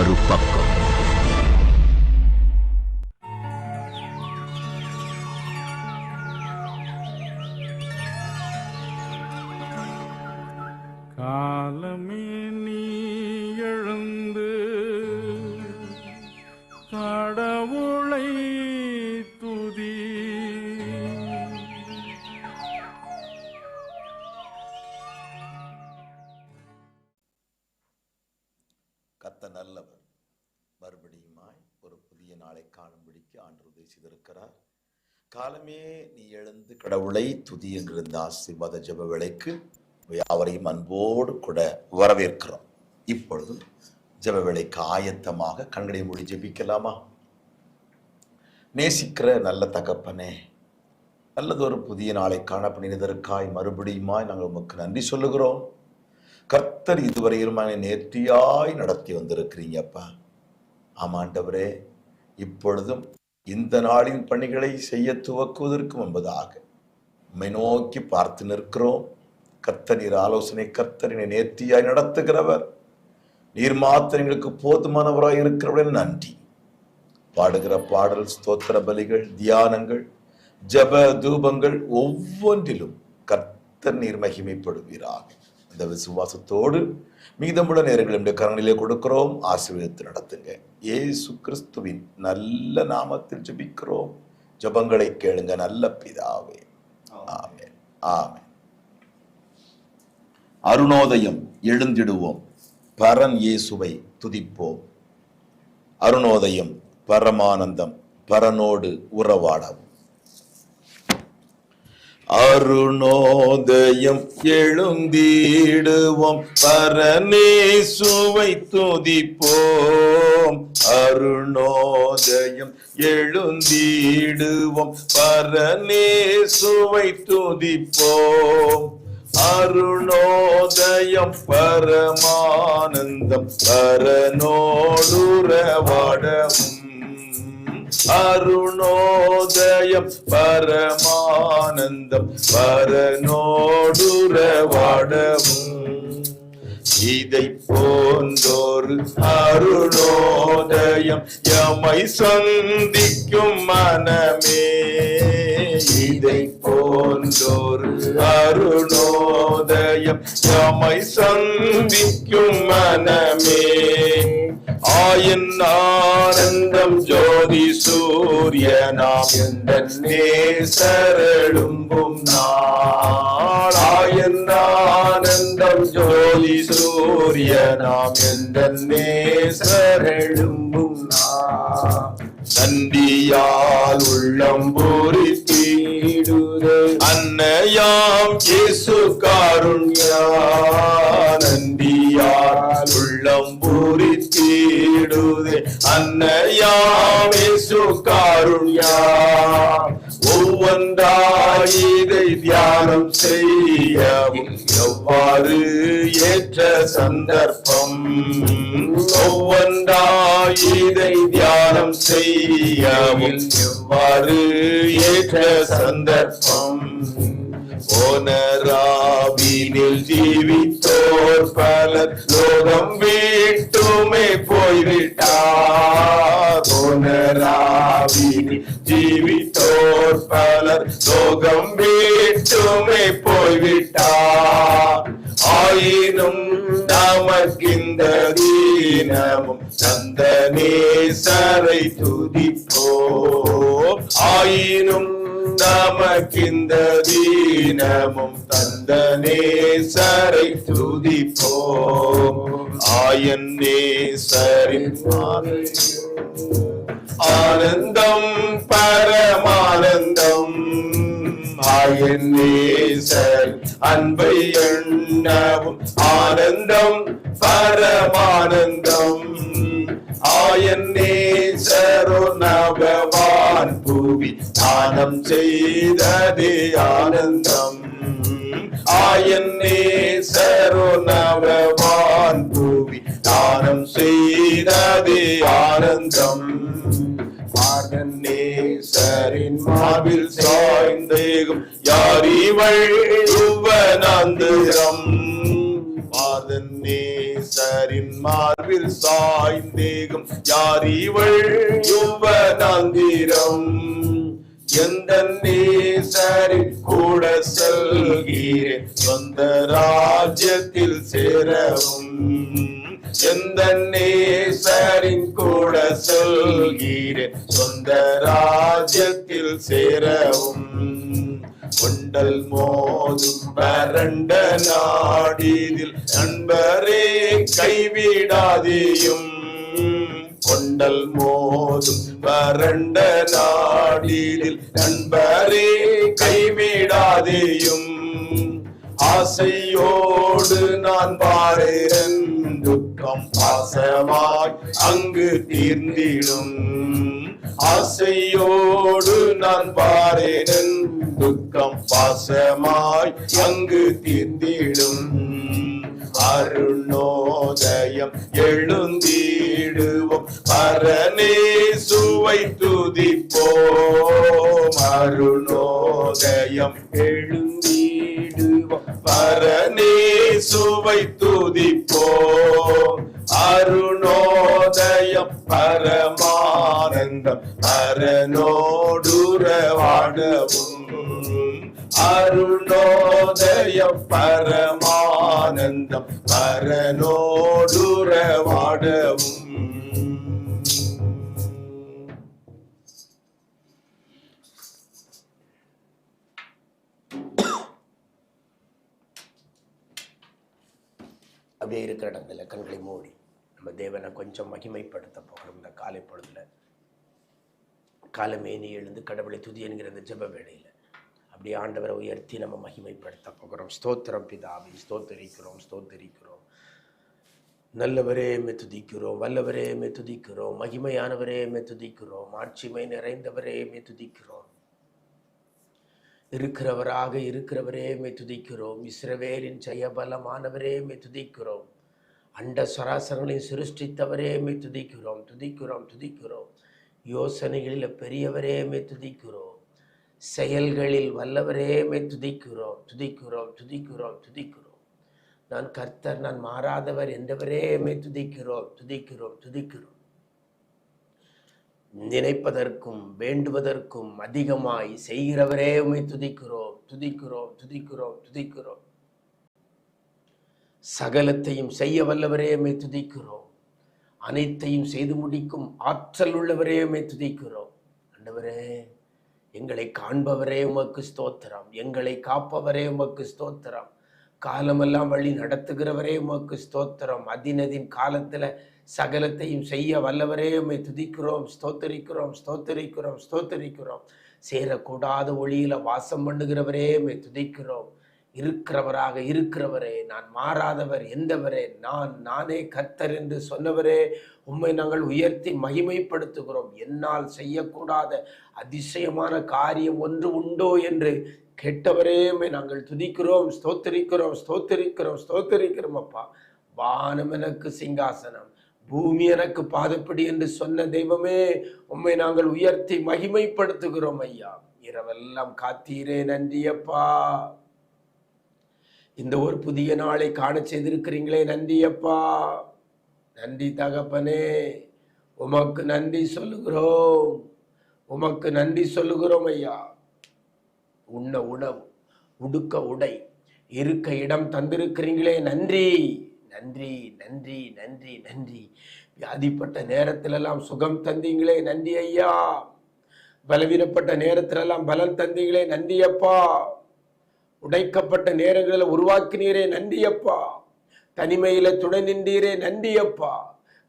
மறுபக்கம் காலமே ஆசீர்வாத ஜப வேளைக்கு யாவரையும் அன்போடு கூட வரவேற்கிறோம். இப்பொழுது ஜப வேளைக்கு ஆயத்தமாக கண்களை மொழி ஜெபிக்கலாமா? நேசிக்கிற நல்ல தகப்பனே நல்லதொரு புதிய நாளை காணப்பணினதற்காய் மறுபடியுமாய் நாங்கள் உமக்கு நன்றி சொல்லுகிறோம். கர்த்தர் இதுவரையிலும் நேர்த்தியாய் நடத்தி வந்திருக்கிறீங்கப்பா ஆமாண்டவரே இப்பொழுதும் இந்த நாளின் பணிகளை செய்ய துவக்குவதற்கு முன்பதாக உம்மை நோக்கி பார்த்து நிற்கிறோம். கத்தனீர் ஆலோசனை கர்த்தரினை நேர்த்தியாய் நடத்துகிறவர். நீர் மாத்திரம் எங்களுக்கு போதுமானவராய் இருக்கிறவர்கள் நன்றி. பாடுகிற பாடல் ஸ்தோத்திர பலிகள் தியானங்கள் ஜப தூபங்கள் ஒவ்வொன்றிலும் கர்த்தர் நீர் மகிமைப்படுவீராக. அந்த விசுவாசத்தோடு மீதமுள்ள நேரங்கள் நம்முடைய கரங்களிலே கொடுக்கிறோம். ஆசீர்வதித்து நடத்துங்க. ஏசு கிறிஸ்துவின் நல்ல நாமத்தில் ஜபிக்கிறோம். ஜபங்களை கேளுங்க. நல்ல பிதாவே. ஆமென். ஆமென் அருணோதயம் எழுந்திடுவோம். பரன் இயேசுவை துதிப்போம். அருணோதயம் பரமானந்தம் பரனோடு உறவாடவும். அருணோதயம் எழுந்திடுவோம். பரநேசுவை துதிப்போம். அருணோதயம் எழுந்தீடுவோம். பரநேசுவை துதிப்போம். அருணோதயம் பரமானந்தம் பரனோடுறவாடவும் அருணோதயம் பரமானந்தம் பரனோடுறவாடவும் இதை போன்றோரு அருணோதயம் எமை சந்திக்கும் மனமே. இதை போன்றோரு அருணோதயம் எமை சந்திக்கும் மனமே. ஆயன் ஆனந்தம் ஜோதி சூரியனாம் எந்த நேசரழும்பும் நாள் சூரியனாம் எந்த நேசரெழும்பும் நந்தியால் உள்ளம் பூரித்தீடுதே அன்னையாம் இயேசு காருண்யா நந்தியால் உள்ளம் பூரித்தீடுதே அன்னையாம் இயேசு காருண்யா ஒவ்வொன்றாய் இதை தியானம் செய்யவும் எவ்வாறு ஏற்ற சந்தர்ப்பம்? ஒவ்வொன்றாய் இதை தியானம் செய்யவும் எவ்வாறு ஏற்ற சந்தர்ப்பம்? போனராவினில் ஜீவித்தோர் பலர் லோகம் வீ தினமும் தந்த நேசரை துதிப்போம். ஆயினும் நமக்கிந்த தீனமும் தந்த நேசரை துதிப்போம். ஆயன் நேசரின் ஆனந்தம் பரமானந்தம். ஆயன் நேசர் அன்பை எண்ணவும் ஆனந்தம் பரமானந்தம். ஆயன் நேசரோ நபவான் பூவி தானம் செய்ததே ஆனந்தம். ஆயன் நேசரோ நபவான் பூவி தானம் செய்ததே ஆனந்தம். ஆனன் நேசரின் மார்பில் சாய்ந்தேகும். யார் உவனந்திரம் பாதன் நேசர் நேசரின் மார்பில் சாய்ந்தேகும். யார் இவள் யுவனாந்திரம் எந்த நேசரின் கூட செல்கிறேன். சொந்த ராஜ்யத்தில் சேரவும். எந்த நேசரின் கூட சொல்கிறேன். சொந்த ராஜ்யத்தில் சேரவும் கொண்டல் மோதும் வறண்ட நாடிதில் நண்பரே கைவிடாதேயும். கொண்டல் மோதும் வறண்ட நாடிதில் நண்பரே கைவிடாதேயும். ஆசையோடு நான் பாடுகிறேன் துக்கம் பாசமாய் அங்கு தீர்ந்திடும். ஆசையோடு நான் பாரேனன் துக்கம். பாசமாய் அங்கு தீர்ந்திடும். அருணோதயம் எழுந்திடுவோம். பரனே சுவை துதிப்போம். அருணோதயம் எழுந்திடுவோம். பரனே சுவை துதிப்போம். அருணோதயம் பரமானந்தம். அரணோடுறவாடவும் அருணோதயம் பரமானந்தம் பரனோடுறவாடவும் அப்படியே இருக்கிற இடத்துல கண்களை மூடி நம்ம தேவனை கொஞ்சம் மகிமைப்படுத்த போகிறோம் இந்த காலை பொழுதுல. காலமேனி எழுந்து கடவுளை துதி என்கிற இந்த ஜெப வேளையில். அப்படி ஆண்டவரை உயர்த்தி நம்ம மகிமைப்படுத்த போகிறோம். ஸ்தோத்திரம் பிதாவை ஸ்தோத்தரிக்கிறோம் ஸ்தோத்தரிக்கிறோம். நல்லவரே மெத்துதிக்கிறோம் வல்லவரே மெத்துதிக்கிறோம் மகிமையானவரே மெத்துதிக்கிறோம் ஆட்சிமை நிறைந்தவரே மெத்துதிக்கிறோம் இருக்கிறவராக இருக்கிறவரே மெத்துதிக்கிறோம் இஸ்ரவேலின் ஜெயபலமானவரே மெத்துதிக்கிறோம் அண்ட சராசரங்களை சிருஷ்டித்தவரே மெத்துதிக்கிறோம் துதிக்கிறோம். துதிக்கிறோம் யோசனைகளில் பெரியவரே மெத்துதிக்கிறோம் செயல்களில் வல்லவரேமே துதிக்கிறோம் துதிக்கிறோம் துதிக்கிறோம் துதிக்கிறோம். நான் கர்த்தர் நான் மாறாதவர் என்றவரேமே துதிக்கிறோம் துதிக்கிறோம் துதிக்கிறோம். நினைப்பதற்கும் வேண்டுவதற்கும் அதிகமாய் செய்கிறவரே உம்மை துதிக்கிறோம் துதிக்கிறோம் துதிக்கிறோம் துதிக்கிறோம். சகலத்தையும் செய்ய வல்லவரே உம்மை துதிக்கிறோம். அனைத்தையும் செய்து முடிக்கும் ஆற்றல் உள்ளவரே உம்மை துதிக்கிறோம். ஆண்டவரே. எங்களை காண்பவரே உமக்கு ஸ்தோத்திரம். எங்களை காப்பவரே உமக்கு ஸ்தோத்திரம். காலமெல்லாம் வழி நடத்துகிறவரே உமக்கு ஸ்தோத்திரம். அதினதின் காலத்தில் சகலத்தையும் செய்ய வல்லவரே உம்மை துதிக்கிறோம் ஸ்தோத்தரிக்கிறோம் ஸ்தோத்தரிக்கிறோம் ஸ்தோத்தரிக்கிறோம். சேரக்கூடாத ஒளியில் வாசம் பண்ணுகிறவரே உம்மை துதிக்கிறோம். இருக்கிறவராக இருக்கிறவரே நான் மாறாதவர் எந்தவரே நான் நானே கத்தர் என்று சொன்னவரே உண்மை நாங்கள் உயர்த்தி மகிமைப்படுத்துகிறோம். என்னால் செய்யக்கூடாத அதிசயமான காரியம் ஒன்று உண்டோ என்று கேட்டவரே நாங்கள் துதிக்கிறோம் ஸ்தோத்தரிக்கிறோம் ஸ்தோத்தரிக்கிறோம் ஸ்தோத்தரிக்கிறோம் அப்பா. வானம் எனக்கு சிங்காசனம் பூமி எனக்கு பாதப்படி என்று சொன்ன தெய்வமே உண்மை நாங்கள் உயர்த்தி மகிமைப்படுத்துகிறோம் ஐயா. இரவெல்லாம் காத்தீரே நன்றியப்பா இந்த ஒரு புதிய நாளை காண செய்திருக்கிறீங்களே நன்றி அப்பா நன்றி தகப்பனே உமக்கு நன்றி சொல்லுகிறோம். உமக்கு நன்றி சொல்லுகிறோம் ஐயா. உண்ண உணவு உடுக்க உடை இருக்க இடம் தந்திருக்கிறீங்களே நன்றி. நன்றி நன்றி நன்றி நன்றி. வியாதிப்பட்ட நேரத்திலெல்லாம் சுகம் தந்தீங்களே நன்றி ஐயா. பலவீனப்பட்ட நேரத்திலெல்லாம் பலன் தந்தீங்களே நன்றி அப்பா உடைக்கப்பட்ட நேரங்களில் உருவாக்கினீரே நன்றி அப்பா தனிமையில துணை நின்றீரே நன்றி அப்பா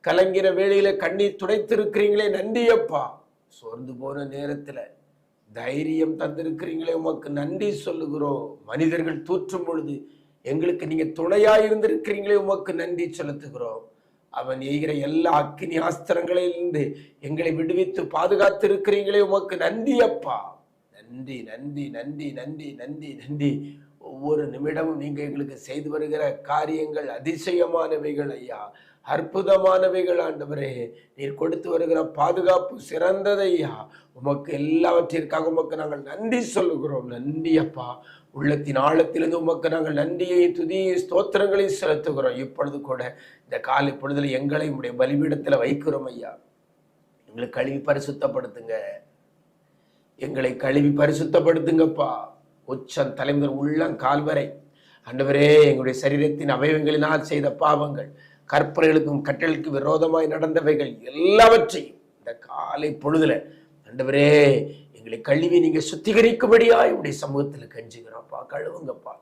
கலங்கிற வேளையில கண்ணீர் துடைத்திருக்கிறீங்களே நன்றி அப்பா சோர்ந்து போன நேரத்துல தைரியம் தந்திருக்கிறீங்களே உமக்கு நன்றி சொல்லுகிறோம். மனிதர்கள் தூற்றும் பொழுது எங்களுக்கு நீங்க துணையா இருந்திருக்கிறீங்களே உமக்கு நன்றி செலுத்துகிறோம். அவன் எய்கிற எல்லா அக்கினி ஆஸ்திரங்களிலிருந்து எங்களை விடுவித்து பாதுகாத்து இருக்கிறீங்களே உமக்கு நன்றி அப்பா நன்றி நன்றி நன்றி நன்றி நன்றி நன்றி. ஒவ்வொரு நிமிடமும் நீங்கள் எங்களுக்கு செய்து வருகிற காரியங்கள் அதிசயமானவைகள் ஐயா. அற்புதமானவைகள் ஆண்டவரே. நீர் கொடுத்து வருகிற பாதுகாப்பு சிறந்ததையா உமக்கு எல்லாவற்றிற்காக உமக்கு நாங்கள் நன்றி சொல்லுகிறோம். நன்றி அப்பா. உள்ளத்தின் ஆழத்திலிருந்து உமக்கு நாங்கள் நன்றியை துதியை ஸ்தோத்திரங்களை செலுத்துகிறோம். இப்பொழுது கூட இந்த காலை பொழுதுல எங்களை உடைய பலிபீடத்தில் வைக்கிறோம் ஐயா. எங்களுக்கு கழுவி பரிசுத்தப்படுத்துங்க. எங்களை கழுவி பரிசுத்தப்படுத்துங்கப்பா. உச்சம் தலைமுதல் உள்ளம் கால்வரை அண்டவரே எங்களுடைய சரீரத்தின் அவயவங்களினால் செய்த பாவங்கள் கற்பனைகளுக்கும் கட்டளுக்கு விரோதமாய் நடந்தவைகள் எல்லாவற்றையும் இந்த காலை பொழுதுல அண்டவரே எங்களை கழுவி நீங்க சுத்திகரிக்கும்படியா உடைய சமூகத்தில் கஞ்சுகிறோம்ப்பா. கழுவுங்கப்பா.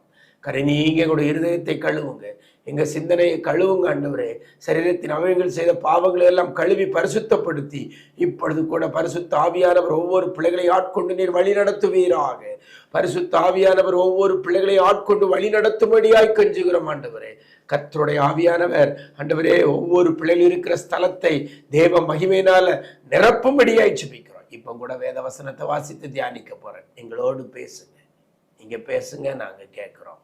கரை நீங்க எங்களுடைய இருதயத்தை கழுவுங்க. எங்க சிந்தனையை கழுவுங்க ஆண்டவரே. சரீரத்தின் அவயங்கள் செய்த பாவங்களை எல்லாம் கழுவி பரிசுத்தப்படுத்தி இப்பொழுது கூட பரிசுத்த ஆவியானவர் ஒவ்வொரு பிள்ளைகளை ஆட்கொண்டு நீர் வழி நடத்துவீராக. பரிசுத்த ஆவியானவர் ஒவ்வொரு பிள்ளைகளை ஆட்கொண்டு வழி நடத்தும்படியாய் கஞ்சுகிறோம் ஆண்டவரே. கத்தருடைய ஆவியானவர் ஆண்டவரே ஒவ்வொரு பிள்ளைகள் இருக்கிற ஸ்தலத்தை தேவ மகிமையினால நிரப்பும்படியாய் ஜெபிக்கிறோம். இப்போ கூட வேத வசனத்தை வாசித்து தியானிக்க போறேன். எங்களோடு பேசுங்க. நீங்க பேசுங்க நாங்க கேட்கிறோம்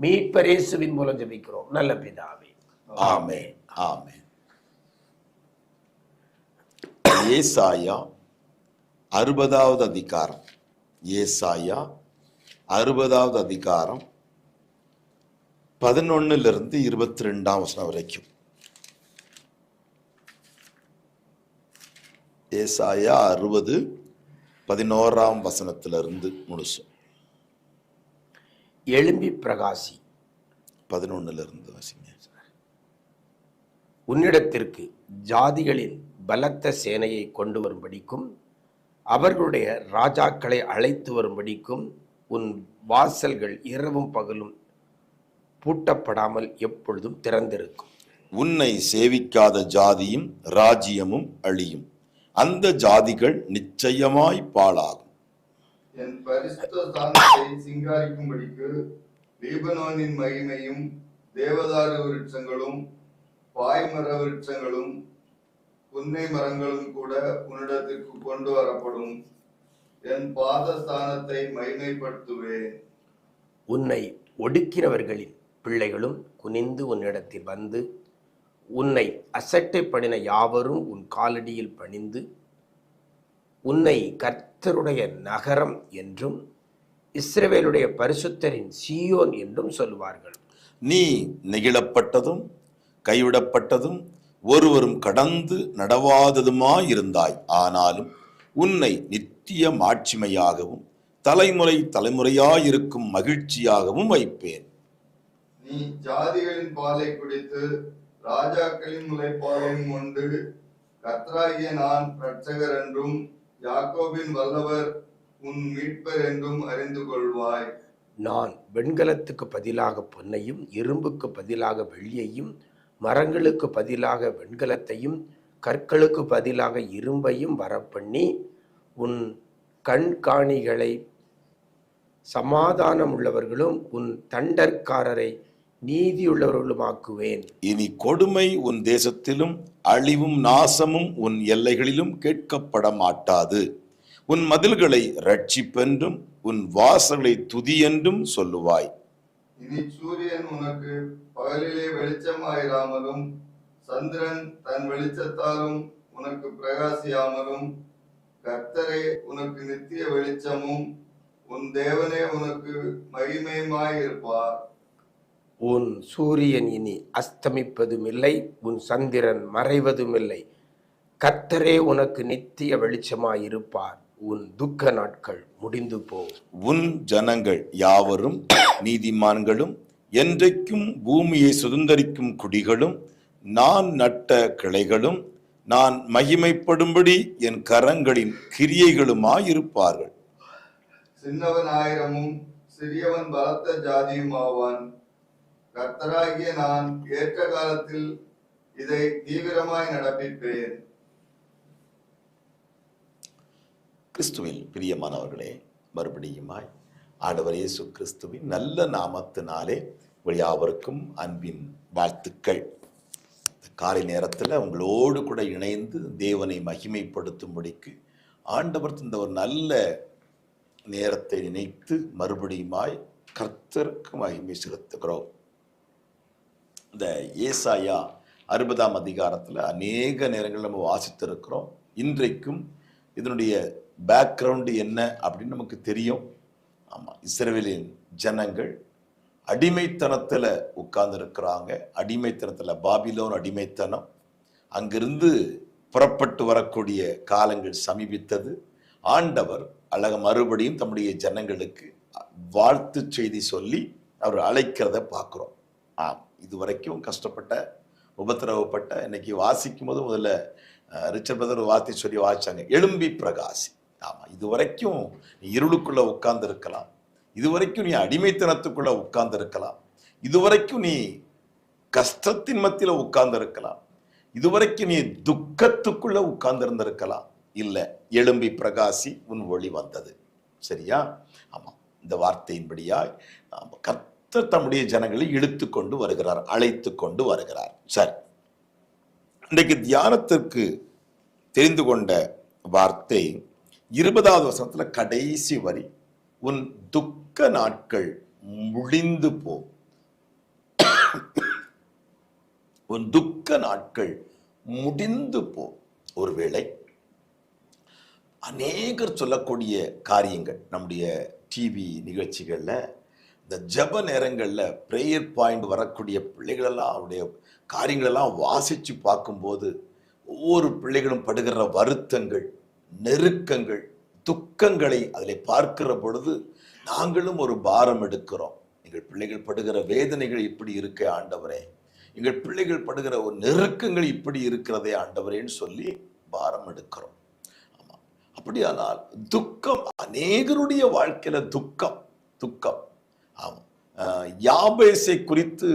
மீட்பரேசுவின் மூலம் ஜபிக்கிறோம். நல்ல பிதாவே. ஆமே ஆமே ஏசாயா அறுபதாவது அதிகாரம். ஏசாயா அறுபதாவது அதிகாரம் பதினொன்னுலேருந்து இருபத்தி ரெண்டாம் வசனம் வரைக்கும். ஏசாயா அறுபது பதினோராம் வசனத்திலிருந்து முழுசு எழும்பி பிரகாசி. பதினொன்னுல இருந்து வாசிங்க. உன்னிடத்திற்கு ஜாதிகளின் பலத்த சேனையை கொண்டு வரும்படிக்கும் அவர்களுடைய ராஜாக்களை அழைத்து வரும்படிக்கும் உன் வாசல்கள் இரவும் பகலும் பூட்டப்படாமல் எப்பொழுதும் திறந்திருக்கும். உன்னை சேவிக்காத ஜாதியும் ராஜ்யமும் அழியும். அந்த ஜாதிகள் நிச்சயமாய் பாழாகும். என் பரிசுத்த ஸ்தானத்தை சிங்காரிக்கும்படிக்கு லீபனோனின் மகிமையும் தேவதாரு விருட்சங்களும் பாய்மர விருட்சங்களும் புன்னை மரங்களும் கூட உன்னிடத்திற்கு கொண்டு வரப்படும். என் பாதஸ்தானத்தை மகிமைப்படுத்துவேன். உன்னை ஒடுக்கிறவர்களின் பிள்ளைகளும் குனிந்து உன்னிடத்தில் வந்து உன்னை அசட்டை யாவரும் உன் காலடியில் பணிந்து உன்னை கர்த்தருடைய நகரம் என்றும் இஸ்ரவேலுடைய பரிசுத்தரின் சீயோன் என்றும் சொல்லுவார்கள். நீ நெகிழப்பட்டதும் கைவிடப்பட்டதும் ஒருவரும் கடந்து நடவாததுமாயிருந்தாய் ஆனாலும் உன்னை நித்திய மாட்சிமையாகவும் தலைமுறை தலைமுறையாயிருக்கும் மகிழ்ச்சியாகவும் வைப்பேன். நீ ஜாதிகளின் பாலை குடித்து ராஜாக்களின் முளைப்பாலையும் உண்டு. கர்த்தராகிய நான் இரட்சகர் என்றும் யாக்கோபின் வல்லவர் உன் மீட்பர் என்றும் அறிந்து கொள்வாய். நான் வெண்கலத்துக்கு பதிலாக பொன்னையும் இரும்புக்கு பதிலாக வெள்ளியையும் மரங்களுக்கு பதிலாக வெண்கலத்தையும் கற்களுக்கு பதிலாக இரும்பையும் வரப்பண்ணி உன் கண்காணிகளை சமாதானம் உள்ளவர்களும் உன் தண்டற்காரரை நீதியுள்ளவர்களுமாக்குவேன். இனி கொடுமை உன் தேசத்திலும் அழிவும் நாசமும் உன் எல்லைகளிலும் கேட்கப்பட மாட்டாது உன் மதில்களை ரட்சிப்பென்றும் உன் வாசலை துதியென்றும் சொல்லுவாய். இனி சூரியன் உனக்கு பகலிலே வெளிச்சமாயிராமலும் சந்திரன் தன் வெளிச்சத்தாலும் உனக்கு பிரகாசியாமலும் கர்த்தரே உனக்கு நித்திய வெளிச்சமும் உன் தேவனே உனக்கு மகிமையுமாயிருப்பார். உன் சூரியன் இனி அஸ்தமிப்பதும் இல்லை உன் சந்திரன் மறைவதும் இல்லை கர்த்தரே உனக்கு நித்திய வெளிச்சமாயிருப்பார். உன் துக்க நாட்கள் முடிந்து போ. உன் ஜனங்கள் யாவரும் நீதிமான்களும் என்றைக்கும் பூமியை சுதந்தரிக்கும் குடிகளும் நான் நட்ட கிளைகளும் நான் மகிமைப்படும்படி என் கரங்களின் கிரியைகளுமாயிருப்பார்கள். சின்னவன் ஆயிரமும் சிறியவன் பலத்த ஜாதியும் ஆவான். கர்த்தராகிய நான் ஏற்ற காலத்தில் இதை தீவிரமாய் நடப்பிப்பேன். கிறிஸ்துவில் பிரியமானவர்களே மறுபடியுமாய் ஆண்டவர் இயேசு கிறிஸ்துவின் நல்ல நாமத்தினாலே யாவருக்கும் அன்பின் வாழ்த்துக்கள். காலை நேரத்தில் உங்களோடு கூட இணைந்து தேவனை மகிமைப்படுத்தும்படிக்கு ஆண்டவர் இந்த ஒரு நல்ல நேரத்தை நினைத்து மறுபடியுமாய் கர்த்தருக்கு மகிமை செலுத்துகிறோம். இந்த ஏசாயா அறுபதாம் அதிகாரத்தில் அநேக நேரங்கள் நம்ம வாசித்திருக்கிறோம். இன்றைக்கும் இதனுடைய பேக்ரவுண்டு என்ன அப்படின்னு நமக்கு தெரியும். ஆமாம் இஸ்ரவேலின் ஜனங்கள் அடிமைத்தனத்தில் உட்கார்ந்துருக்கிறாங்க. அடிமைத்தனத்தில் பாபிலோன் அடிமைத்தனம். அங்கிருந்து புறப்பட்டு வரக்கூடிய காலங்கள் சமீபித்தது. ஆண்டவர் அழக மறுபடியும் தம்முடைய ஜனங்களுக்கு வாழ்த்து செய்தி சொல்லி அவர் அழைக்கிறத பார்க்குறோம். ஆம். இது வரைக்கும் கஷ்டப்பட்ட உபத்திரவப்பட்ட இன்னைக்கு வாசிக்கும் போது முதல்ல ரிச்சர் பிரதர் வாத்தி சொல்லி வாசிச்சாங்க எழும்பி பிரகாசி. ஆமாம் இது வரைக்கும் நீ இருளுக்குள்ளே உட்கார்ந்து இருக்கலாம் இது வரைக்கும் நீ அடிமைத்தனத்துக்குள்ளே உட்கார்ந்து இருக்கலாம் இதுவரைக்கும் நீ கஷ்டத்தின் மத்தியில் உட்கார்ந்து இருக்கலாம் இதுவரைக்கும் நீ துக்கத்துக்குள்ளே உட்கார்ந்து இல்லை இல்ல எழும்பி பிரகாசி உன் ஒளி வந்தது. சரியா? ஆமாம் இந்த வார்த்தையின்படியாய் ஆமா, தம்முடைய ஜனங்களை இழுத்து கொண்டு வருகிறார் அழைத்து கொண்டு வருகிறார். சரி. இன்றைக்கு தியானத்திற்கு தெரிந்து கொண்ட வார்த்தை இருபதாவது வசனத்துல கடைசி வரி உன் துக்க நாட்கள் முடிந்து போ. உன் துக்க நாட்கள் முடிந்து போ. ஒருவேளை அநேகர் சொல்லக்கூடிய காரியங்கள் நம்முடைய டிவி நிகழ்ச்சிகளில் இந்த ஜெப நேரங்களில் ப்ரேயர் பாயிண்ட் வரக்கூடிய பிள்ளைகளெல்லாம் அவருடைய காரியங்களெல்லாம் வாசித்து பார்க்கும்போது ஒவ்வொரு பிள்ளைகளும் படுகிற வருத்தங்கள் நெருக்கங்கள் துக்கங்களை அதில் பார்க்கிற பொழுது நாங்களும் ஒரு பாரம் எடுக்கிறோம். எங்கள் பிள்ளைகள் படுகிற வேதனைகள் இப்படி இருக்க ஆண்டவரே. எங்கள் பிள்ளைகள் படுகிற ஒரு நெருக்கங்கள் இப்படி இருக்கிறதே ஆண்டவரேன்னு சொல்லி பாரம் எடுக்கிறோம். ஆமாம் அப்படியானால் துக்கம் அநேகருடைய வாழ்க்கையில் துக்கம் துக்கம். ஆமாம் யாபேசை குறித்து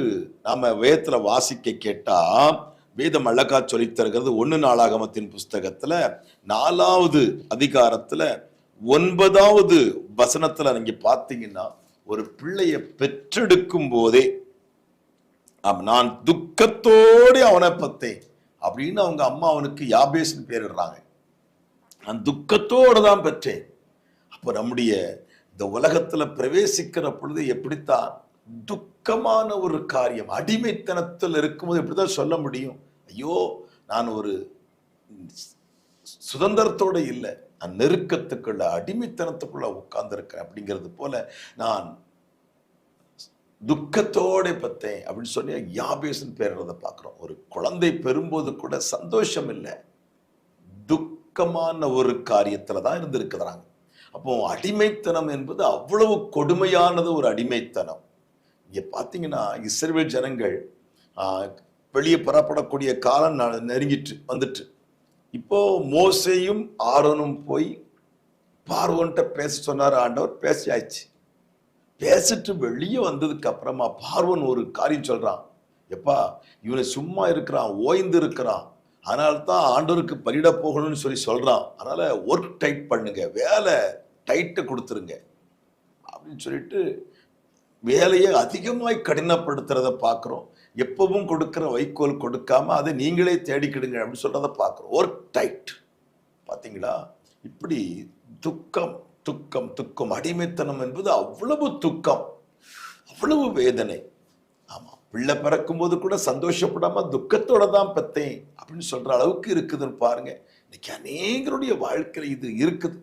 நாம் வேதத்தில் வாசிக்க கேட்டால் வேதம் அழகா சொல்லித்தருகிறது ஒன்று நாளாகமத்தின் புஸ்தகத்தில் நாலாவது அதிகாரத்தில் ஒன்பதாவது வசனத்தில் நீங்கள் பார்த்தீங்கன்னா ஒரு பிள்ளையை பெற்றெடுக்கும் போதே நான் துக்கத்தோடு அவனை பத்தேன் அப்படின்னு அவங்க அம்மா அவனுக்கு யாபேஸ்னு பேரிடுறாங்க. நான் துக்கத்தோடு தான் பெற்றேன். அப்போ நம்முடைய இந்த உலகத்துல பிரவேசிக்கிற பொழுது எப்படித்தான் துக்கமான ஒரு காரியம் அடிமைத்தனத்தில் இருக்கும்போது எப்படிதான் சொல்ல முடியும்? ஐயோ நான் ஒரு சுதந்திரத்தோட இல்லை நான் நெருக்கத்துக்குள்ள அடிமைத்தனத்துக்குள்ள உட்கார்ந்துருக்கிறேன் அப்படிங்கிறது போல நான் துக்கத்தோட பத்தேன் அப்படின்னு சொல்லி யாபேசன் பேர்றத பார்க்குறோம். ஒரு குழந்தை பெறும்போது கூட சந்தோஷம் இல்லை. துக்கமான ஒரு காரியத்தில் தான் இருந்திருக்கிறாங்க. அப்போ அடிமைத்தனம் என்பது அவ்வளவு கொடுமையானது ஒரு அடிமைத்தனம். இங்கே பார்த்தீங்கன்னா இஸ்ரேல் ஜனங்கள் வெளியே புறப்படக்கூடிய காலம் ந- நெருங்கிட்டு வந்துட்டு இப்போ மோசையும் ஆரோனும் போய் பார்வோன்ட்ட பேச சொன்னார் ஆண்டவர் பேசியாச்சு. பேசிட்டு வெளியே வந்ததுக்கு அப்புறமா பார்வன் ஒரு காரியம் சொல்றான். எப்பா இவனை சும்மா இருக்கிறான் ஓய்ந்து இருக்கிறான். அதனால்தான் தான் ஆண்டவருக்கு போகணும்னு சொல்லி சொல்கிறான் அதனால் ஒர்க் டைட் பண்ணுங்க. வேலை டைட்டை கொடுத்துருங்க. அப்படின்னு சொல்லிட்டு வேலையை அதிகமாய் கடினப்படுத்துறத பார்க்குறோம். எப்பவும் கொடுக்குற வைக்கோல் கொடுக்காம அதை நீங்களே தேடிக்கிடுங்க அப்படின்னு சொல்கிறத பார்க்குறோம். ஒர்க் டைட் பார்த்தீங்களா இப்படி துக்கம் துக்கம் துக்கம் அடிமைத்தனம் என்பது அவ்வளவு துக்கம் அவ்வளவு வேதனை. ஆமாம் பிள்ளை பிறக்கும்போது கூட சந்தோஷப்படாமல் துக்கத்தோட தான் பெற்றேன் அப்படின்னு சொல்கிற அளவுக்கு இருக்குதுன்னு பாருங்க. இன்னைக்கு அநேகருடைய வாழ்க்கையில் இது இருக்குது.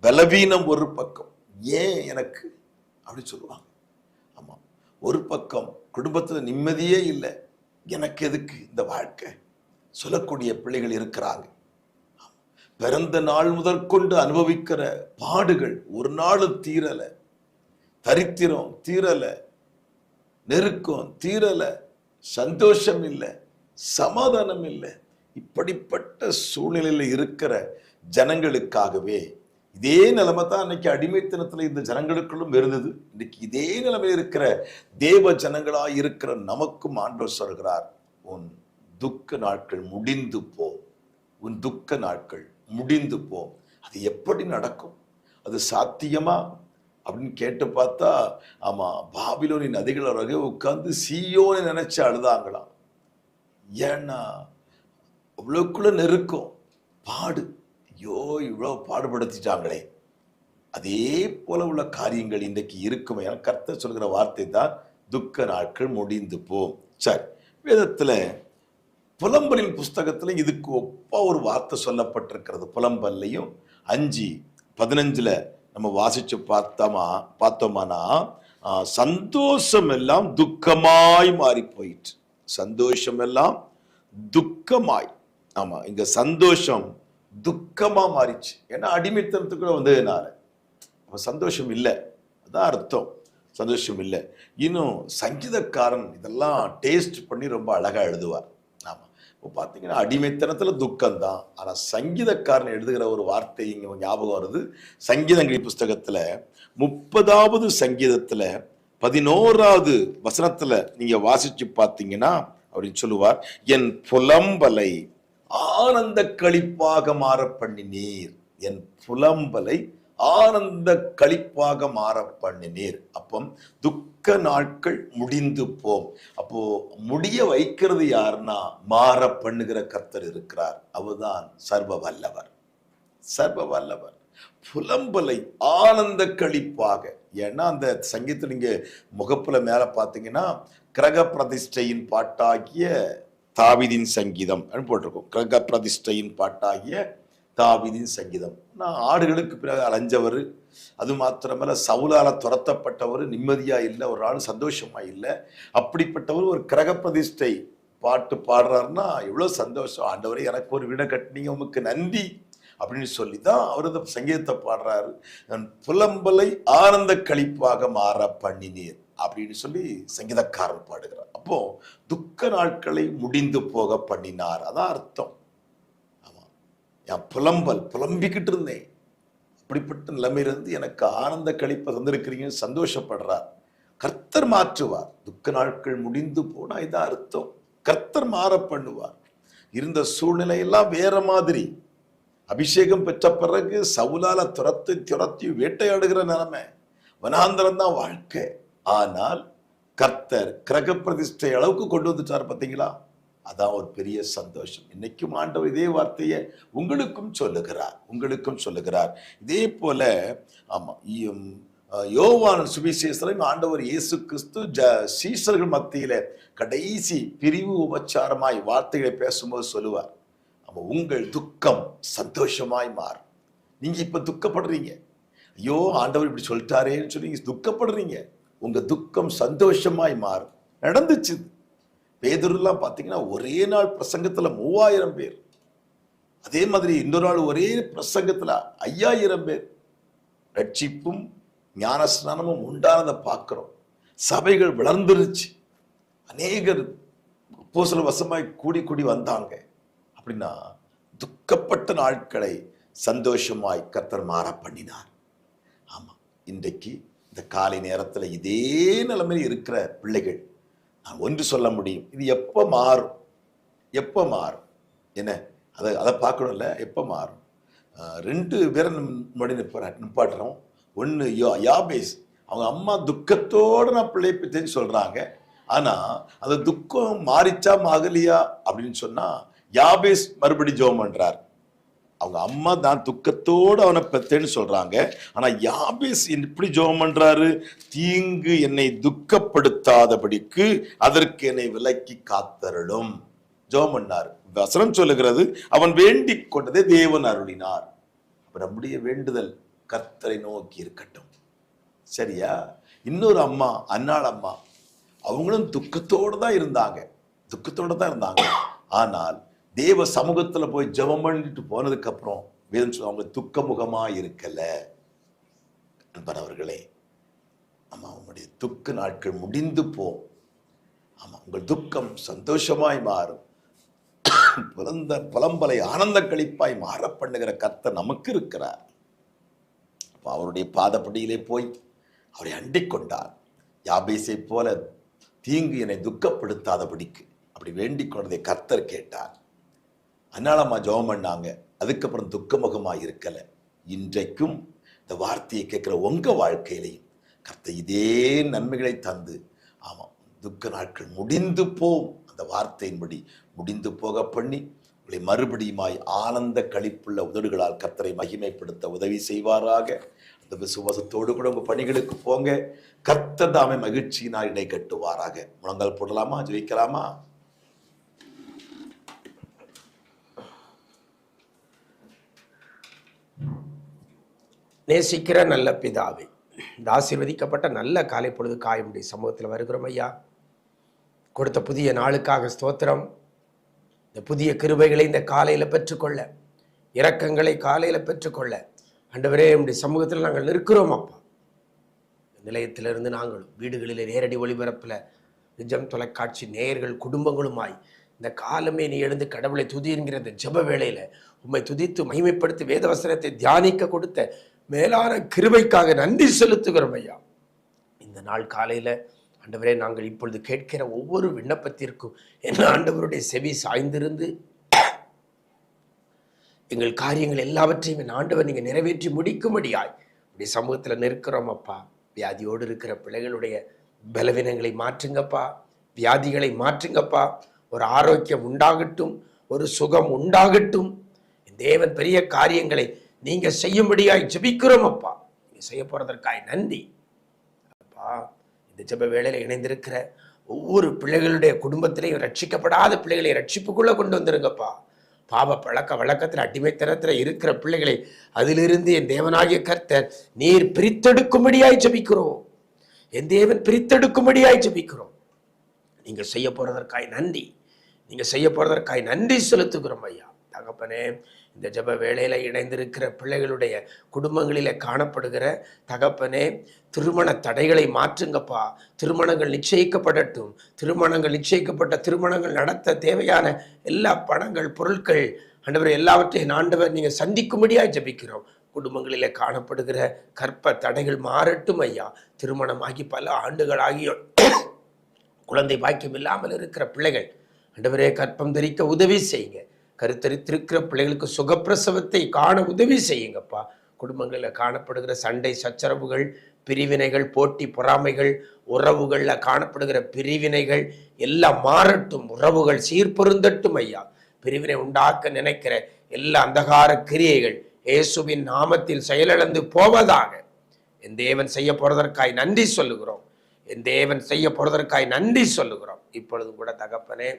பலவீனம் ஒரு பக்கம். ஏன் எனக்கு? அப்படி சொல்லுவாங்க. ஆமாம் ஒரு பக்கம் குடும்பத்தில் நிம்மதியே இல்லை. எனக்கு எதுக்கு இந்த வாழ்க்கை? சொல்லக்கூடிய பிள்ளைகள் இருக்கிறாங்க. பிறந்த நாள் முதற்கொண்டு அனுபவிக்கிற பாடுகள் ஒரு நாளும் தீரலை. தரித்திரம் தீரலை. நெருக்கம் தீரலை. சந்தோஷம் இல்லை. சமாதானம் இல்லை இப்படிப்பட்ட சூழ்நிலையில் இருக்கிற ஜனங்களுக்காகவே இதே நிலைமை தான் அன்னைக்கு அடிமைத்தனத்தில் இந்த ஜனங்களுக்குள்ளும் இருந்தது. இன்னைக்கு இதே நிலைமையில் இருக்கிற தேவ ஜனங்களாக இருக்கிற நமக்கும் ஆண்டவர் சொல்கிறார் உன் துக்க நாட்கள் முடிந்து போ. உன் துக்க நாட்கள் முடிந்து போ. அது எப்படி நடக்கும்? அது சாத்தியமா? அப்படின்னு கேட்டு பார்த்தா ஆமா பாபிலோனின் நதிகள் அருகே உட்கார்ந்து சீயோன்னு நினைச்சு அழுதாங்களாம். ஏன்னா அவ்வளோக்குள்ள நெருக்கம் பாடு. ஐயோ இவ்வளோ பாடுபடுத்திட்டாங்களே. அதே போல உள்ள காரியங்கள் இன்றைக்கு இருக்கும். என கர்த்தர் சொல்கிற வார்த்தை தான் துக்க நாட்கள் முடிந்து போம். சரி வேதத்தில் புலம்பலின் புஸ்தகத்தில் இதுக்கு ஒப்பா ஒரு வார்த்தை சொல்லப்பட்டிருக்கிறது. புலம்பல்லையும் அஞ்சு பதினஞ்சில் நம்ம வாசித்து பார்த்தோமா பார்த்தோமானா சந்தோஷம் எல்லாம் துக்கமாய் மாறி போயிற்று. சந்தோஷம் எல்லாம் துக்கமாய். ஆமா இங்க சந்தோஷம் துக்கமா மாறிச்சு. ஏன்னா அடிமைத்தனத்துக்குள்ள வந்ததுனால அப்ப சந்தோஷம் இல்லை. அதான் அர்த்தம். சந்தோஷம் இல்லை. இன்னும் சங்கீதக்காரன் இதெல்லாம் டேஸ்ட் பண்ணி ரொம்ப அழகா எழுதுவார். ஆமா. இப்போ பார்த்தீங்கன்னா அடிமைத்தனத்துல துக்கம் தான் ஆனா சங்கீதக்காரன் எழுதுகிற ஒரு வார்த்தை இங்க ஞாபகம் வருது. சங்கீதங்கிரி புஸ்தகத்துல முப்பதாவது சங்கீதத்துல பதினோராவது வசனத்துல நீங்க வாசிச்சு பார்த்தீங்கன்னா அப்படின்னு சொல்லுவார் என் புலம்பலை ஆனந்த களிப்பாக மாற பண்ணினீர். என் புலம்பலை ஆனந்த களிப்பாக மாற பண்ணினீர். அப்போ துக்க நாட்கள் முடிந்து போம். அப்போ முடிய வைக்கிறது யாருன்னா மாற பண்ணுகிற கர்த்தர் இருக்கிறார். அவர்தான் சர்வ வல்லவர் சர்வ வல்லவர் புலம்பலை ஆனந்த களிப்பாக ஏன்னா அந்த சங்கீதத்தில் நீங்க முகப்புல மேல பார்த்தீங்கன்னா கிரக பிரதிஷ்டையின் பாட்டாகிய தாவிதின் சங்கீதம் போட்டிருக்கோம். கிரக பிரதிஷ்டையின் பாட்டாகிய தாவிதின் சங்கீதம். நான் ஆடுகளுக்கு பிறகு அலைஞ்சவர் அது மாத்திரமல்ல சவுலால துரத்தப்பட்டவர் நிம்மதியா இல்லை ஒரு ஆள் சந்தோஷமா இல்லை. அப்படிப்பட்டவர் ஒரு கிரக பிரதிஷ்டை பாட்டு பாடுறாருன்னா எவ்வளோ சந்தோஷம். ஆண்டவரே எனக்கு ஒரு வீடை கட்டினீங்க உமக்கு நன்றி. அப்படின்னு சொல்லி தான் அவர் இந்த சங்கீதத்தை பாடுறாரு. நான் புலம்பலை ஆனந்த கழிப்பாக மாற பண்ணினீர் அப்படின்னு சொல்லி சங்கீதக்காரன் பாடுகிறார். அப்போ துக்க நாட்களை முடிந்து போக பண்ணினார். அதான் அர்த்தம். ஆமாம் என் புலம்பல் புலம்பிக்கிட்டு இருந்தேன். அப்படிப்பட்ட நிலைமையிலிருந்து எனக்கு ஆனந்த கழிப்பை தந்திருக்கிறீங்கன்னு சந்தோஷப்படுறார். கர்த்தர் மாற்றுவார். துக்க நாட்கள் முடிந்து போனால் இதான் அர்த்தம். கர்த்தர் மாற பண்ணுவார். இருந்த சூழ்நிலையெல்லாம் வேற மாதிரி. அபிஷேகம் பெற்ற பிறகு சவுலால துரத்து துரத்தி வேட்டையாடுகிற நிலைமை வனாந்திரம் தான் வாழ்க்கை. ஆனால் கர்த்தர் கிரக பிரதிஷ்டை அளவுக்கு கொண்டு வந்துட்டார் பார்த்தீங்களா? அதான் ஒரு பெரிய சந்தோஷம். இன்னைக்கும் ஆண்டவர் இதே வார்த்தையை உங்களுக்கும் சொல்லுகிறார். உங்களுக்கும் சொல்லுகிறார். இதே போல ஆமாம் யோவான சுவிசேஷரையும் ஆண்டவர் இயேசு கிறிஸ்து ஜ சீசர்கள் மத்தியில் கடைசி பிரிவு உபச்சாரமாய் வார்த்தைகளை பேசும்போது சொல்லுவார். அப்போ உங்கள் துக்கம் சந்தோஷமாய் மாறும். நீங்கள் இப்போ துக்கப்படுறீங்க. ஐயோ ஆண்டவர் இப்படி சொல்லிட்டாரேன்னு சொல்லி துக்கப்படுறீங்க. உங்கள் துக்கம் சந்தோஷமாய் மாறும். நடந்துச்சு பேதுருலாம் பார்த்தீங்கன்னா ஒரே நாள் பிரசங்கத்தில் மூவாயிரம் பேர். அதே மாதிரி இன்னொரு நாள் ஒரே பிரசங்கத்தில் ஐயாயிரம் பேர். ரட்சிப்பும் ஞானஸ்நானமும் உண்டானதை பார்க்குறோம் சபைகள் வளர்ந்துருச்சு. அநேகர் பூசல வசமாய் கூடி கூடி வந்தாங்க. அப்படின்னா துக்கப்பட்ட நாட்களை சந்தோஷமாய் கர்த்தர் மாற பண்ணினார். ஆமாம் இன்றைக்கு இந்த காலை நேரத்தில் இதே நிலைமையில் இருக்கிற பிள்ளைகள் நான் ஒன்று சொல்ல முடியும் இது எப்போ மாறும்? எப்போ மாறும்? என்ன? அதை அதை பார்க்கணும்ல எப்போ மாறும்? ரெண்டு பேரை முன்னாடி நிப்பா நிப்பாட்டுறோம். ஒன்று யோ யாபேஸ் அவங்க அம்மா துக்கத்தோடு நான் பிள்ளை சொல்கிறாங்க ஆனால் அந்த துக்கம் மாறிச்சா மாகலியா அப்படின்னு சொன்னால் யாபேஸ் மறுபடி ஜோம் பண்றார். அவங்க அம்மா தான் துக்கத்தோடு அவனை பெத்தேன்னு சொல்றாங்க. ஆனா யாபேஸ் எப்படி ஜோம் பண்றாரு? தீங்கு என்னை துக்கப்படுத்தாதபடிக்கு அதற்கு என்னை விலக்கி காத்தருளும். ஜோம் பண்ணார். வசனம் சொல்லுகிறது அவன் வேண்டி கொண்டதை தேவன் அருளினார். அப்ப நம்முடைய வேண்டுதல் கர்த்தரை நோக்கி இருக்கட்டும். சரியா? இன்னொரு அம்மா அன்னாள் அம்மா அவங்களும் துக்கத்தோடு தான் இருந்தாங்க. துக்கத்தோடு தான் இருந்தாங்க. ஆனால் தேவ சமூகத்தில் போய் ஜெபம் பண்ணிட்டு போனதுக்கப்புறம் வேதம் சொல்ல அவங்க துக்கமுகமா இருக்கல. அன்பனவர்களே ஆமாம் உங்களுடைய துக்க நாட்கள் முடிந்து போ. ஆமாம் உங்கள் துக்கம் சந்தோஷமாய் மாறும். புலந்த புலம்பலை ஆனந்த கழிப்பாய் மாற பண்ணுகிற கர்த்தர் நமக்கு இருக்கிறார். அப்போ அவருடைய பாதப்படியிலே போய் அவரை அண்டிக் கொண்டார். யாபேசை போல தீங்கு என்னை துக்கப்படுத்தாதபடிக்கு அப்படி வேண்டிக் கொண்டதை கர்த்தர் கேட்டார். அன்னாலம்மா ஜெபம் பண்ணாங்க. அதுக்கப்புறம் துக்கமுகமாக இருக்கலை. இன்றைக்கும் இந்த வார்த்தையை கேட்குற உங்கள் வாழ்க்கையிலையும் கர்த்தர் இதே நன்மைகளை தந்து ஆமாம் துக்க நாட்கள் முடிந்து போம். அந்த வார்த்தையின்படி முடிந்து போக பண்ணி உங்களை மறுபடியுமாய் ஆனந்த களிப்புள்ள உதடுகளால் கர்த்தரை மகிமைப்படுத்த உதவி செய்வாராக. அந்த விசுவாசத்தோடு கூட உங்கள் பணிகளுக்கு போங்க. கர்த்தர் தாமே மகிழ்ச்சியினால் இடை கட்டுவாராக. முழங்கால் போடலாமா? ஜெயிக்கலாமா நேசிக்கிற நல்ல பிதாவே. இந்த ஆசீர்வதிக்கப்பட்ட நல்ல காலை பொழுது காயமுடைய சமூகத்தில் வருகிறோம் ஐயா. கொடுத்த புதிய நாளுக்காக ஸ்தோத்திரம். இந்த புதிய கிருபைகளை இந்த காலையில் பெற்றுக்கொள்ள இரக்கங்களை காலையில் பெற்றுக்கொள்ள அண்டவரே உடைய சமூகத்தில் நாங்கள் நிற்கிறோம் அப்பா. நிலையத்திலிருந்து நாங்களும் வீடுகளில் நேரடி ஒளிபரப்பில் நிஜம் தொலைக்காட்சி நேயர்கள் குடும்பங்களுமாய் இந்த காலமே நீ எழுந்து கடவுளை துதிங்கிற இந்த ஜெப வேளையில் உம்மை துதித்து மகிமைப்படுத்தி வேதவசனத்தை தியானிக்க கொடுத்த மேலான கிருபைக்காக நன்றி செலுத்துகிறோம் ஐயா. இந்த நாள் காலையில ஆண்டவரே நாங்கள் இப்பொழுது கேட்கிற ஒவ்வொரு விண்ணப்பத்திற்கும் என்ன ஆண்டவருடைய செவி சாய்ந்திருந்து எங்கள் காரியங்கள் எல்லாவற்றையும் என் ஆண்டவர் நீங்கள் நிறைவேற்றி முடிக்கும்படியாய் இப்படி சமூகத்தில் நிற்கிறோம் அப்பா. வியாதியோடு இருக்கிற பிள்ளைகளுடைய பலவீனங்களை மாற்றுங்கப்பா. வியாதிகளை மாற்றுங்கப்பா. ஒரு ஆரோக்கியம் உண்டாகட்டும் ஒரு சுகம் உண்டாகட்டும். தேவன் பெரிய காரியங்களை நீங்க செய்யும்படியாய் ஜெபிக்கிறோம் அப்பா. நீங்க செய்ய போறதற்காய் நன்றி. அப்பா இந்த ஜெப வேளையில இணைந்திருக்கிற ஒவ்வொரு பிள்ளைகளுடைய குடும்பத்திலையும் ரட்சிக்கப்படாத பிள்ளைகளை ரட்சிப்புக்குள்ள கொண்டு வந்துருங்கப்பா. பாவ பழக்க வழக்கத்தில் அடிமைத்தனத்தில் இருக்கிற பிள்ளைகளை அதிலிருந்து என் தேவனாகிய கர்த்தர் நீர் பிரித்தெடுக்கும்படியாய் ஜபிக்கிறோம். என் தேவன் பிரித்தெடுக்கும்படியாய் ஜபிக்கிறோம். நீங்க செய்ய போறதற்காய் நன்றி. நீங்க செய்ய போறதற்காய் நன்றி செலுத்துகிறோம் ஐயா. தகப்பனே இந்த ஜெப வேளையில் இணைந்திருக்கிற பிள்ளைகளுடைய குடும்பங்களில் காணப்படுகிற தகப்பனே திருமண தடைகளை மாற்றுங்கப்பா. திருமணங்கள் நிச்சயிக்கப்படட்டும். திருமணங்கள் நிச்சயிக்கப்பட்ட திருமணங்கள் நடத்த தேவையான எல்லா பணங்கள் பொருட்கள் ஆண்டவர் எல்லாவற்றையும் ஆண்டவர் நீங்கள் சந்திக்கும்படியாக ஜபிக்கிறோம். குடும்பங்களில் காணப்படுகிற கற்ப தடைகள் மாறட்டும் ஐயா. திருமணமாகி பல ஆண்டுகளாகிய குழந்தை பாக்கியம் இல்லாமல் இருக்கிற பிள்ளைகள் ஆண்டவரே கற்பம் தரிக்க உதவி செய்யுங்க. கருத்தரித்திருக்கிற பிள்ளைகளுக்கு சுகப்பிரசவத்தை காண உதவி செய்யுங்கப்பா. குடும்பங்களில் காணப்படுகிற சண்டை சச்சரவுகள் பிரிவினைகள் போட்டி பொறாமைகள் உறவுகளில் காணப்படுகிற பிரிவினைகள் எல்லாம் மாறட்டும் உறவுகள் சீர்பொருந்தட்டும் ஐயா. பிரிவினை உண்டாக்க நினைக்கிற எல்லா அந்தகார கிரியைகள் இயேசுவின் நாமத்தில் செயலிழந்து போவதாக என் தேவன் செய்ய போறதற்காய் நன்றி சொல்லுகிறோம். என் தேவன் செய்ய போறதற்காய் நன்றி சொல்லுகிறோம். இப்பொழுது கூட தகப்பனே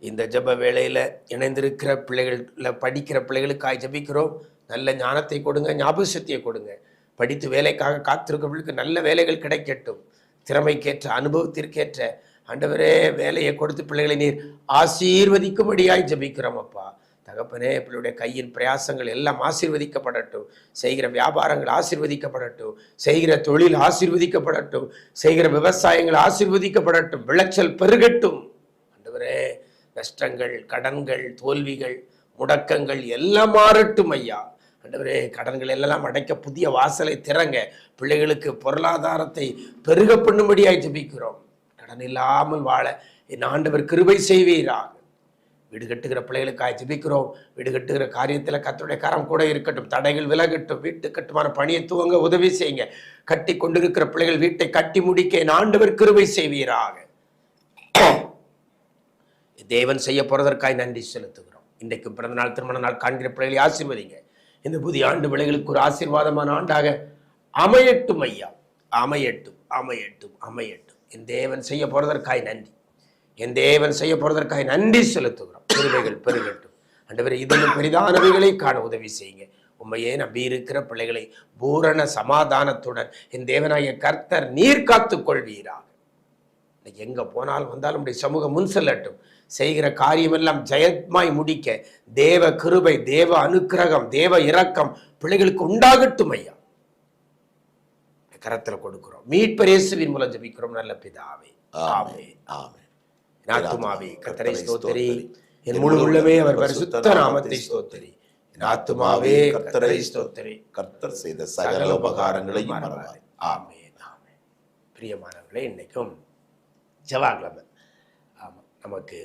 இந்த ஜெப வேலையில் இணைந்திருக்கிற பிள்ளைகளில் படிக்கிற பிள்ளைகளுக்காய் ஜபிக்கிறோம். நல்ல ஞானத்தை கொடுங்க ஞாபக சக்தியை கொடுங்க. படித்து வேலைக்காக காத்திருக்கிறவர்களுக்கு நல்ல வேலைகள் கிடைக்கட்டும். திறமைக்கேற்ற அனுபவத்திற்கேற்ற ஆண்டவரே வேலையை கொடுத்து பிள்ளைகளை நீர் ஆசீர்வதிக்கும்படியாய் ஜபிக்கிறோம் அப்பா. தகப்பனே பிள்ளையுடைய கையின் பிரயாசங்கள் எல்லாம் ஆசீர்வதிக்கப்படட்டும். செய்கிற வியாபாரங்கள் ஆசீர்வதிக்கப்படட்டும். செய்கிற தொழில் ஆசீர்வதிக்கப்படட்டும். செய்கிற விவசாயங்கள் ஆசீர்வதிக்கப்படட்டும். விளைச்சல் பெருகட்டும். ஆண்டவரே நஷ்டங்கள் கடன்கள் தோல்விகள் முடக்கங்கள் எல்லாம் மாறட்டும் ஐயா. ஆண்டவரே கடன்கள் எல்லாம் அடைக்க புதிய வாசலை திறங்க பிள்ளைகளுக்கு பொருளாதாரத்தை பெருக பண்ணும்படியாய் ஜபிக்கிறோம். கடன் இல்லாமல் வாழ என் ஆண்டவர் கிருபை செய்வீராக. வீடு கட்டுகிற பிள்ளைகளுக்காக ஜபிக்கிறோம். வீடு கட்டுகிற காரியத்தில் கத்தருடைய கரம் கூட இருக்கட்டும். தடைகள் விலகட்டும். வீட்டு கட்டுமான பணியை துவங்க உதவி செய்யுங்க. கட்டி கொண்டிருக்கிற பிள்ளைகள் வீட்டை கட்டி முடிக்க என் ஆண்டவர் கிருபை செய்வீராக. தேவன் செய்ய போறதற்காய் நன்றி செலுத்துகிறோம். இன்றைக்கு பிறந்த நாள் திருமண நாள் காண்கிற பிள்ளைகளை ஆசீர்வதிங்க. இந்த புதிய ஆண்டு பிள்ளைகளுக்கு ஒரு ஆசீர்வாதமான ஆண்டாக அமையட்டும் ஐயா. அமையட்டும் அமையட்டும் அமையட்டும். என் தேவன் செய்ய போகிறதற்காய் நன்றி. என் தேவன் செய்ய போறதற்காய் நன்றி செலுத்துகிறோம். பெருமைகள் பெருகட்டும். ஆண்டவரே இதிலும் பெரிதானவைகளை காண உதவி செய்யுங்க. உண்மையே நம்பி இருக்கிற பிள்ளைகளை பூரண சமாதானத்துடன் என் தேவனாய கர்த்தர் நீர் காத்துக் கொள்வீராக. இன்னைக்கு எங்க போனாலும் வந்தாலும் உடைய சமூகம் முன் செல்லட்டும். செய்கிற காரியமெல்லாம் ஜெயமாய் முடிக்க தேவ கிருபை தேவ அனுக்கிரகம் தேவ இரக்கம் பிள்ளைகளுக்கு உண்டாகட்டும் ஐயா. கரத்துல கொடுக்கிறோம். மீட்பர் இயேசுவின் மூலம் ஜெபிக்கிறோம் நல்ல பிதாவே. ஆமென் என் ஆத்துமாவே கர்த்தரை ஸ்தோத்திரி. என் முழு உள்ளமே அவர் பரிசுத்த நாமத்தை ஸ்தோத்திரி. ஆத்துமாவே கர்த்தரை ஸ்தோத்திரி. கர்த்தர் செய்த சகல உபகாரங்களையும் மறவாய் ஆமென் ஆமென். பிரியமானவர்களே இன்னைக்கும் செவ்வாய்க்கிழமை ஆமாம் நமக்கு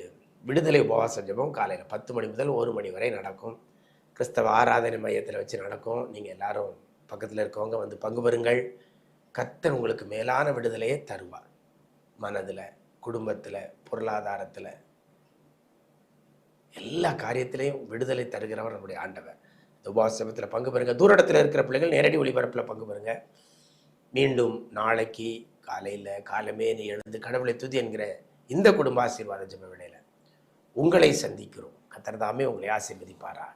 விடுதலை உபவாச ஜெபம் காலையில் பத்து மணி முதல் ஒரு மணி வரை நடக்கும். கிறிஸ்தவ ஆராதனை மையத்தில் வச்சு நடக்கும். நீங்கள் எல்லாரும் பக்கத்தில் இருக்கவங்க வந்து பங்கு பெறுங்கள். கத்தர் உங்களுக்கு மேலான விடுதலையை தருவார். மனதில் குடும்பத்தில் பொருளாதாரத்தில். எல்லா காரியத்திலையும் விடுதலை தருகிறவர் நம்முடைய ஆண்டவர். இந்த உபவாசத்தில் பங்கு பெறுங்க. தூரத்தில் இருக்கிற பிள்ளைகள் நேரடி ஒளிபரப்பில் பங்கு பெறுங்க. மீண்டும் நாளைக்கு காலையில் காலமே நீ எழுந்து கடவுளை துதி என்கிற இந்த குடும்ப ஆசீர்வாத ஜெப உங்களை சந்திக்கிறோம். கத்தர் தாமே உங்களை ஆசீர்வதிப்பாராக.